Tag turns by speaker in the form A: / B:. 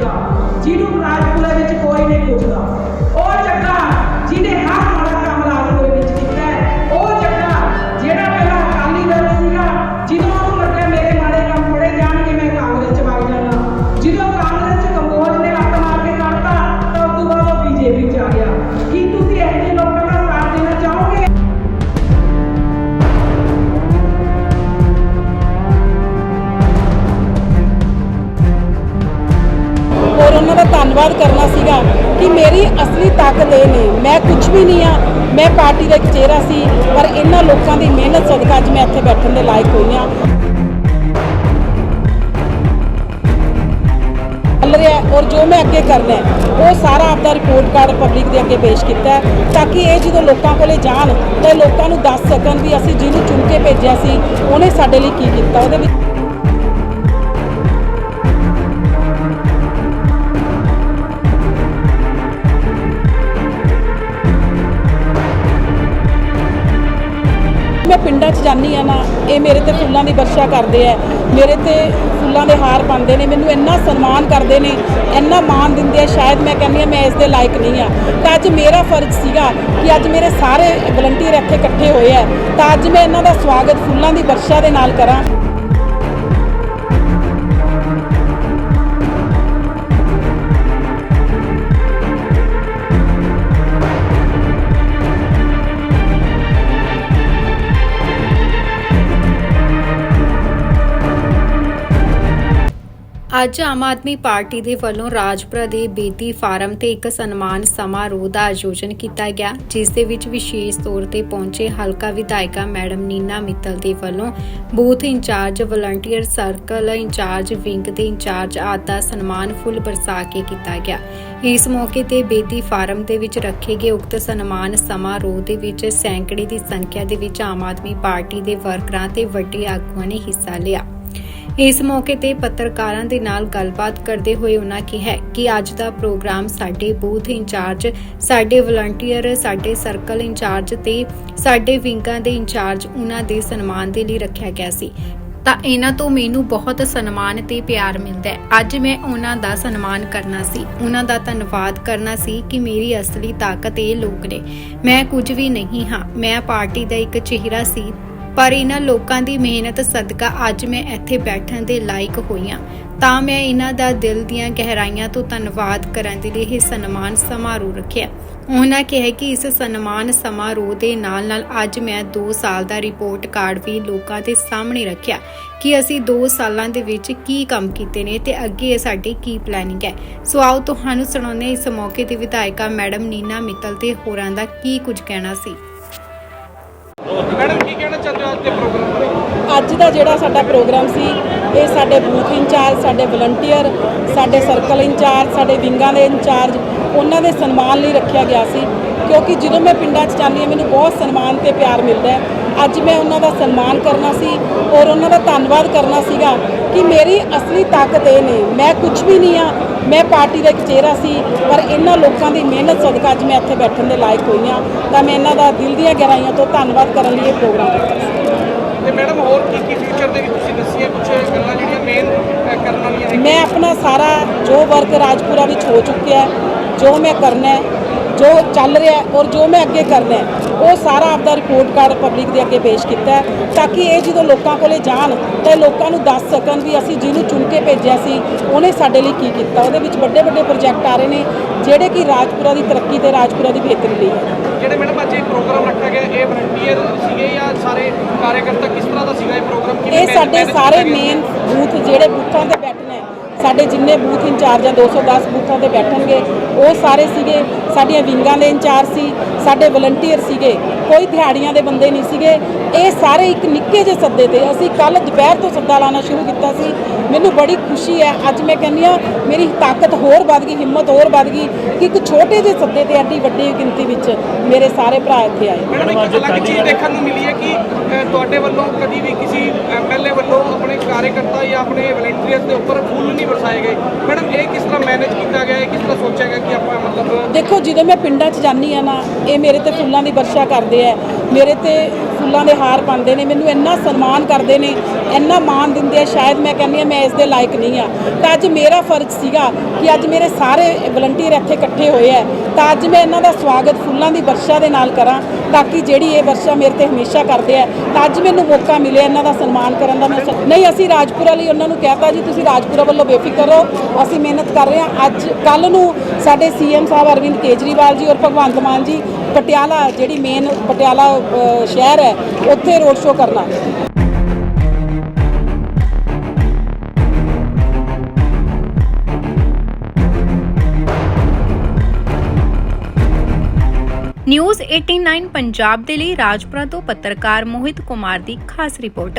A: ਸੀਗਾ ਜਿਹਨੂੰ ਰਾਜਪੁਰਾ ਵਿੱਚ ਕੋਈ ਨਹੀਂ ਪੁੱਛਦਾ। ਉਹਨਾਂ ਦਾ
B: ਧੰਨਵਾਦ ਕਰਨਾ ਸੀਗਾ ਕਿ ਮੇਰੀ ਅਸਲੀ ਤਾਕਤ ਇਹ ਨੇ ਮੈਂ ਕੁਝ ਵੀ ਨਹੀਂ ਆ ਮੈਂ ਪਾਰਟੀ ਦਾ ਇੱਕ ਚਿਹਰਾ ਸੀ, ਪਰ ਇਹਨਾਂ ਲੋਕਾਂ ਦੀ ਮਿਹਨਤ ਸਦਕਾ ਅੱਜ ਮੈਂ ਇੱਥੇ ਬੈਠਣ ਦੇ ਲਾਇਕ ਹੋਈ ਆ ਚੱਲ ਰਿਹਾ ਔਰ ਜੋ ਮੈਂ ਅੱਗੇ ਕਰਨਾ ਉਹ ਸਾਰਾ ਆਪਦਾ ਰਿਪੋਰਟ ਕਾਰਡ ਪਬਲਿਕ ਦੇ ਅੱਗੇ ਪੇਸ਼ ਕੀਤਾ ਤਾਂ ਕਿ ਇਹ ਜਦੋਂ ਲੋਕਾਂ ਕੋਲੇ ਜਾਣ, ਤਾਂ ਲੋਕਾਂ ਨੂੰ ਦੱਸ ਸਕਣ ਵੀ ਅਸੀਂ ਜਿਹਨੂੰ ਚੁਣ ਕੇ ਭੇਜਿਆ ਸੀ, ਉਹਨੇ ਸਾਡੇ ਲਈ ਕੀ ਕੀਤਾ, ਉਹਦੇ ਵਿੱਚ ਮੈਂ ਪਿੰਡਾਂ 'ਚ ਜਾਂਦੀ ਆ ਨਾ, ਇਹ ਮੇਰੇ ਤੇ ਫੁੱਲਾਂ ਦੀ ਵਰਸ਼ਾ ਕਰਦੇ ਆ ਮੇਰੇ ਤੇ ਫੁੱਲਾਂ ਦੇ ਹਾਰ ਪਾਉਂਦੇ ਨੇ, ਮੈਨੂੰ ਇੰਨਾ ਸਨਮਾਨ ਕਰਦੇ ਨੇ, ਇੰਨਾ ਮਾਣ ਦਿੰਦੇ ਆ ਸ਼ਾਇਦ ਮੈਂ ਕਹਿੰਦੀ ਆ ਮੈਂ ਇਸ ਦੇ ਲਾਇਕ ਨਹੀਂ ਆ ਤਾਂ ਅੱਜ ਮੇਰਾ ਫਰਜ਼ ਸੀਗਾ ਕਿ ਅੱਜ ਮੇਰੇ ਸਾਰੇ ਵਲੰਟੀਅਰ ਇੱਥੇ ਇਕੱਠੇ ਹੋਏ ਆ ਤਾਂ ਅੱਜ ਮੈਂ ਇਹਨਾਂ ਦਾ ਸਵਾਗਤ ਫੁੱਲਾਂ ਦੀ ਵਰਸ਼ਾ ਦੇ ਨਾਲ ਕਰਾਂ।
C: ਅੱਜ ਆਮ ਆਦਮੀ ਪਾਰਟੀ ਦੇ ਵੱਲੋਂ ਰਾਜਪੁਰਾ ਦੇ ਬੇਦੀ ਫਾਰਮ ਤੇ ਇੱਕ ਸਨਮਾਨ ਸਮਾਰੋਹ ਦਾ ਆਯੋਜਨ ਕੀਤਾ ਗਿਆ, ਜਿਸ ਦੇ ਵਿੱਚ ਵਿਸ਼ੇਸ਼ ਤੌਰ ਤੇ ਪਹੁੰਚੇ ਹਲਕਾ ਵਿਧਾਇਕਾ ਮੈਡਮ ਨੀਨਾ ਮਿੱਤਲ ਦੇ ਵੱਲੋਂ booth incharge, volunteer circle incharge, wing ਦੇ ਇੰਚਾਰਜ ਆਦਿ ਦਾ ਸਨਮਾਨ ਫੁੱਲ ਬਰਸਾ ਕੇ ਕੀਤਾ ਗਿਆ। ਇਸ ਮੌਕੇ ਤੇ ਬੇਦੀ ਫਾਰਮ ਦੇ ਵਿੱਚ ਰੱਖੇ ਗਏ ਉਕਤ ਸਨਮਾਨ ਸਮਾਰੋਹ ਦੇ ਵਿੱਚ ਸੈਂਕੜੇ ਦੀ ਸੰਖਿਆ ਦੇ ਵਿੱਚ ਆਮ ਆਦਮੀ ਪਾਰਟੀ ਦੇ ਵਰਕਰਾਂ ਤੇ ਵੱਡੇ ਆਗੂਆਂ ਨੇ ਹਿੱਸਾ ਲਿਆ। ਇਸ ਮੌਕੇ ਤੇ ਪੱਤਰਕਾਰਾਂ ਦੇ ਨਾਲ ਗੱਲਬਾਤ ਕਰਦੇ ਹੋਏ ਉਹਨਾਂ ਕਿਹਾ ਕਿ ਅੱਜ ਦਾ ਪ੍ਰੋਗਰਾਮ ਸਾਡੇ ਬੂਥ ਇੰਚਾਰਜ, ਸਾਡੇ ਵਲੰਟੀਅਰ, ਸਾਡੇ ਸਰਕਲ ਇੰਚਾਰਜ ਤੇ ਸਾਡੇ ਵਿੰਗਾਂ ਦੇ ਇੰਚਾਰਜ ਉਹਨਾਂ ਦੇ ਸਨਮਾਨ ਦੇ ਲਈ ਰੱਖਿਆ ਗਿਆ ਸੀ। ਤਾਂ ਇਹਨਾਂ ਤੋਂ ਮੈਨੂੰ ਬਹੁਤ ਸਨਮਾਨ ਤੇ ਪਿਆਰ ਮਿਲਦਾ ਹੈ। ਅੱਜ ਮੈਂ ਉਹਨਾਂ ਦਾ ਸਨਮਾਨ ਕਰਨਾ ਸੀ। ਉਹਨਾਂ ਦਾ ਧੰਨਵਾਦ ਕਰਨਾ ਸੀ ਕਿ ਮੇਰੀ ਅਸਲੀ ਤਾਕਤ ਇਹ ਲੋਕ ਨੇ। ਮੈਂ ਕੁਝ ਵੀ ਨਹੀਂ ਹਾਂ। ਮੈਂ ਪਾਰਟੀ ਦਾ ਇੱਕ ਚਿਹਰਾ ਸੀ ਪਰ ਇਹਨਾਂ ਲੋਕਾਂ ਦੀ ਮਿਹਨਤ, ਸਦਕਾ ਅੱਜ ਮੈਂ ਇੱਥੇ ਬੈਠਣ ਦੇ ਲਾਇਕ ਹੋਈ ਹਾਂ। ਤਾਂ ਮੈਂ ਇਹਨਾਂ ਦਾ ਦਿਲ ਦੀਆਂ ਗਹਿਰਾਈਆਂ ਤੋਂ ਧੰਨਵਾਦ ਕਰਨ ਦੇ ਲਈ ਇਹ ਸਨਮਾਨ ਸਮਾਰੋਹ ਰੱਖਿਆ। ਉਹਨਾਂ ਕਿਹਾ ਕਿ ਇਸ ਸਨਮਾਨ ਸਮਾਰੋਹ ਦੇ ਨਾਲ-ਨਾਲ ਅੱਜ ਮੈਂ 2 ਸਾਲ ਦਾ ਰਿਪੋਰਟ ਕਾਰਡ ਵੀ ਲੋਕਾਂ ਦੇ ਸਾਹਮਣੇ ਰੱਖਿਆ ਕਿ ਅਸੀਂ 2 ਸਾਲਾਂ ਦੇ ਵਿੱਚ ਕੀ ਕੰਮ ਕੀਤੇ ਨੇ ਤੇ ਅੱਗੇ ਸਾਡੀ ਕੀ ਪਲੈਨਿੰਗ ਹੈ। ਸੋ ਆਓ ਤੁਹਾਨੂੰ ਸੁਣਾਉਂਦੇ ਹਾਂ ਇਸ ਮੌਕੇ ਤੇ ਵਿਧਾਇਕਾ ਮੈਡਮ ਨੀਨਾ ਮਿੱਤਲ ਤੇ ਹੋਰਾਂ ਦਾ ਕੀ ਕੁਝ ਕਹਿਣਾ ਸੀ।
D: ਮੈਡਮ ਅੱਜ ਦਾ
B: ਜਿਹੜਾ ਸਾਡਾ ਪ੍ਰੋਗਰਾਮ ਸੀ, ਇਹ ਸਾਡੇ ਬੂਥ ਇੰਚਾਰਜ, ਸਾਡੇ ਵਲੰਟੀਅਰ, ਸਾਡੇ ਸਰਕਲ ਇੰਚਾਰਜ, ਸਾਡੇ ਵਿੰਗਾਂ ਦੇ ਇੰਚਾਰਜ, ਉਹਨਾਂ ਦੇ ਸਨਮਾਨ ਲਈ ਰੱਖਿਆ ਗਿਆ ਸੀ। ਕਿਉਂਕਿ ਜਦੋਂ ਮੈਂ ਪਿੰਡਾਂ 'ਚ ਜਾਂਦੀ ਹਾਂ, ਮੈਨੂੰ ਬਹੁਤ ਸਨਮਾਨ ਤੇ ਪਿਆਰ ਮਿਲਦਾ ਹੈ। ਅੱਜ ਮੈਂ ਉਹਨਾਂ ਦਾ ਸਨਮਾਨ ਕਰਨਾ ਸੀ ਔਰ ਉਹਨਾਂ ਦਾ ਧੰਨਵਾਦ ਕਰਨਾ ਸੀਗਾ ਕਿ ਮੇਰੀ ਅਸਲੀ ਤਾਕਤ ਇਹ ਨੇ। ਮੈਂ ਕੁਝ ਵੀ ਨਹੀਂ ਆ ਮੈਂ ਪਾਰਟੀ ਦਾ ਇੱਕ ਚਿਹਰਾ ਸੀ, ਪਰ ਇਹਨਾਂ ਲੋਕਾਂ ਦੀ ਮਿਹਨਤ ਸਦਕਾ ਅੱਜ ਮੈਂ ਇੱਥੇ ਬੈਠਣ ਦੇ ਲਾਇਕ ਹੋਈ ਹਾਂ। ਤਾਂ ਮੈਂ ਇਹਨਾਂ ਦਾ ਦਿਲ ਦੀਆਂ ਗਹਿਰਾਈਆਂ ਤੋਂ ਧੰਨਵਾਦ ਕਰਨ ਲਈ ਇਹ ਪ੍ਰੋਗਰਾਮ ਕੀਤਾ
D: ਤੇ ਮੈਡਮ, ਹੋਰ ਕੀ ਕੀ ਫਿਊਚਰ ਦੇ ਵਿੱਚ ਤੁਸੀਂ ਦੱਸੀਆਂ ਕੁਝ ਗੱਲਾਂ ਜਿਹੜੀਆਂ ਮੇਨ ਕਰਨ ਵਾਲੀਆਂ ਹੈਗੀਆਂ?
B: ਮੈਂ ਆਪਣਾ ਸਾਰਾ ਜੋ ਵਰਕ ਰਾਜਪੁਰਾ ਵਿੱਚ ਹੋ ਚੁੱਕਿਆ ਜੋ ਮੈਂ ਕਰਨਾ ਹੈ, ਜੋ ਚੱਲ ਰਿਹਾ ਔਰ ਜੋ ਮੈਂ ਅੱਗੇ ਕਰਨਾ ਹੈ, ਉਹ ਸਾਰਾ ਆਪਦਾ ਰਿਪੋਰਟ ਕਾਰਡ ਪਬਲਿਕ ਦੇ ਅੱਗੇ ਪੇਸ਼ ਕੀਤਾ ਹੈ, ਤਾਂ ਕਿ ਇਹ ਜਦੋਂ ਲੋਕਾਂ ਕੋਲੇ ਜਾਣ, ਤਾਂ ਲੋਕਾਂ ਨੂੰ ਦੱਸ ਸਕਣ ਵੀ ਅਸੀਂ ਜਿਹਨੂੰ ਚੁਣ ਕੇ ਭੇਜਿਆ ਸੀ, ਉਹਨੇ ਸਾਡੇ ਲਈ ਕੀ ਕੀਤਾ। ਉਹਦੇ ਵਿੱਚ ਵੱਡੇ ਵੱਡੇ ਪ੍ਰੋਜੈਕਟ ਆ ਰਹੇ ਨੇ, ਜਿਹੜੇ ਕਿ ਰਾਜਪੁਰਾ ਦੀ ਤਰੱਕੀ ਤੇ ਰਾਜਪੁਰਾ ਦੀ ਬਿਹਤਰੀ ਲਈ ਹੈ
D: ਜਿਹੜੇ ਮੈਡਮ ਅੱਜ ਇਹ ਪ੍ਰੋਗਰਾਮ ਰੱਖਿਆ ਗਿਆ? ਇਹ ਵਲੰਟੀਅਰ ਸੀਗੇ ਜਾਂ ਸਾਰੇ ਕਾਰਜਕਰਤਾ ਕਿਸ ਤਰ੍ਹਾਂ ਦਾ ਸੀਗਾ ਇਹ ਪ੍ਰੋਗਰਾਮ?
B: ਇਹ ਸਾਡੇ ਸਾਰੇ ਮੇਨ ਬੂਥ ਜਿਹੜੇ ਬੂਥਾਂ ਤੇ ਬੈਠਣੇ ਆ, ਸਾਡੇ ਜਿੰਨੇ ਬੂਥ ਇੰਚਾਰਜ ਆ 210 ਬੂਥਾਂ ਤੇ ਬੈਠਣਗੇ ਉਹ ਸਾਰੇ ਸੀਗੇ ਸਾਡੀਆਂ ਵਿੰਗਾਂ ਦੇ ਇੰਚਾਰਜ ਸੀ ਸਾਡੇ ਵਲੰਟੀਅਰ ਸੀਗੇ ਕੋਈ ਦਿਹਾੜੀਆਂ ਦੇ ਬੰਦੇ ਨਹੀਂ ਸੀਗੇ। ਇਹ ਸਾਰੇ ਇੱਕ ਨਿੱਕੇ ਜਿਹੇ ਸੱਦੇ ਤੇ ਅਸੀਂ ਕੱਲ ਦੁਪਹਿਰ ਤੋਂ ਸੱਦਾ ਲਾਣਾ ਸ਼ੁਰੂ ਕੀਤਾ ਸੀ। ਮੈਨੂੰ ਬੜੀ ਖੁਸ਼ੀ ਹੈ ਅੱਜ ਮੈਂ ਕਹਿੰਦੀ ਆ ਮੇਰੀ ਤਾਕਤ ਹੋਰ ਵੱਧ ਗਈ ਹਿੰਮਤ ਹੋਰ ਵੱਧ ਗਈ ਕਿ ਇੱਕ ਛੋਟੇ ਜਿਹੇ ਸੱਦੇ ਤੇ ਐਡੀ ਵੱਡੀ ਗਿਣਤੀ ਵਿੱਚ ਮੇਰੇ ਸਾਰੇ ਭਰਾ ਇੱਥੇ ਆਏ।
D: ਮੈਡਮ ਇੱਕ ਅਲੱਗ ਚੀਜ਼ ਦੇਖਣ ਨੂੰ ਮਿਲੀ ਹੈ ਕਿ ਤੁਹਾਡੇ ਵੱਲੋਂ ਕਦੀ ਵੀ ਕਿਸੇ ਐਮਐਲਏ ਵੱਲੋਂ ਆਪਣੇ ਕਾਰਜਕਰਤਾ ਜਾਂ ਆਪਣੇ ਵਲੰਟੀਅਰਸ ਦੇ ਉੱਪਰ ਫੁੱਲ ਨਹੀਂ ਵਰਸਾਏ ਗਏ ਮੈਡਮ ਇਹ ਕਿਸ ਤਰ੍ਹਾਂ ਮੈਨੇਜ ਕੀਤਾ ਗਿਆ ਇਹ ਕਿਸ ਤਰ੍ਹਾਂ ਸੋਚਿਆ ਗਿਆ ਕਿ ਆਪਾਂ ਮਤਲਬ
B: ਦੇਖੋ ਜਦੋਂ ਮੈਂ ਪਿੰਡਾਂ 'ਚ ਜਾਂਦੀ ਆ ਨਾ ਇਹ ਮੇਰੇ ਤੇ ਫੁੱਲਾਂ ਦੀ ਵਰਸ਼ਾ ਕਰਦੇ ਆ ਮੇਰੇ ਤੇ ਫੁੱਲਾਂ ਦੇ ਹਾਰ ਪਾਉਂਦੇ ਨੇ, ਮੈਨੂੰ ਇੰਨਾ ਸਨਮਾਨ ਕਰਦੇ ਨੇ, ਇੰਨਾ ਮਾਣ ਦਿੰਦੇ ਆ, ਸ਼ਾਇਦ ਮੈਂ ਕਹਿੰਦੀ ਆ ਮੈਂ ਇਸ ਦੇ ਲਾਇਕ ਨਹੀਂ ਆ। ਤਾਂ ਅੱਜ ਮੇਰਾ ਫਰਜ਼ ਸੀਗਾ ਕਿ ਅੱਜ ਮੇਰੇ ਸਾਰੇ ਵਲੰਟੀਅਰ ਇੱਥੇ ਇਕੱਠੇ ਹੋਏ ਆ। ਤਾਂ ਅੱਜ ਮੈਂ ਇਹਨਾਂ ਦਾ ਸਵਾਗਤ ਫੁੱਲਾਂ ਦੀ ਵਰਸ਼ਾ ਦੇ ਨਾਲ ਕਰਾਂ, ਤਾਂ ਕਿ ਜਿਹੜੀ ਇਹ ਵਰਸ਼ਾ ਮੇਰੇ ਤੇ ਹਮੇਸ਼ਾ ਕਰਦੇ ਆ, ਤਾਂ ਅੱਜ ਮੈਨੂੰ ਮੌਕਾ ਮਿਲਿਆ ਇਹਨਾਂ ਦਾ ਸਨਮਾਨ ਕਰਨ ਦਾ। ਮੈਂ ਨਹੀਂ, ਅਸੀਂ ਰਾਜਪੁਰਾ ਲਈ ਉਹਨਾਂ ਨੂੰ ਕਹਿਤਾ ਜੀ, ਤੁਸੀਂ ਰਾਜਪੁਰਾ ਵੱਲੋਂ ਬੇਫਿਕਰ ਰਹੋ, ਅਸੀਂ ਮਿਹਨਤ ਕਰ ਰਹੇ ਹਾਂ। ਅੱਜ ਕੱਲ ਨੂੰ ਸਾਡੇ ਸੀਐਮ ਸਾਹਿਬ ਅਰਵਿੰਦ ਕੇਜਰੀਵਾਲ ਜੀ ਔਰ ਭਗਵੰਤ ਮਾਨ ਜੀ ਪਟਿਆਲਾ, ਜਿਹੜੀ ਮੇਨ ਪਟਿਆਲਾ ਸ਼ਹਿਰ ਹੈ, ਉੱਥੇ ਰੋਡ ਸ਼ੋਅ ਕਰਨਾ।
C: ਨਿਊਜ਼ 89 ਪੰਜਾਬ ਦੇ ਲਈ ਰਾਜਪੁਰਾ ਤੋਂ ਪੱਤਰਕਾਰ ਮੋਹਿਤ ਕੁਮਾਰ ਦੀ ਖਾਸ ਰਿਪੋਰਟ।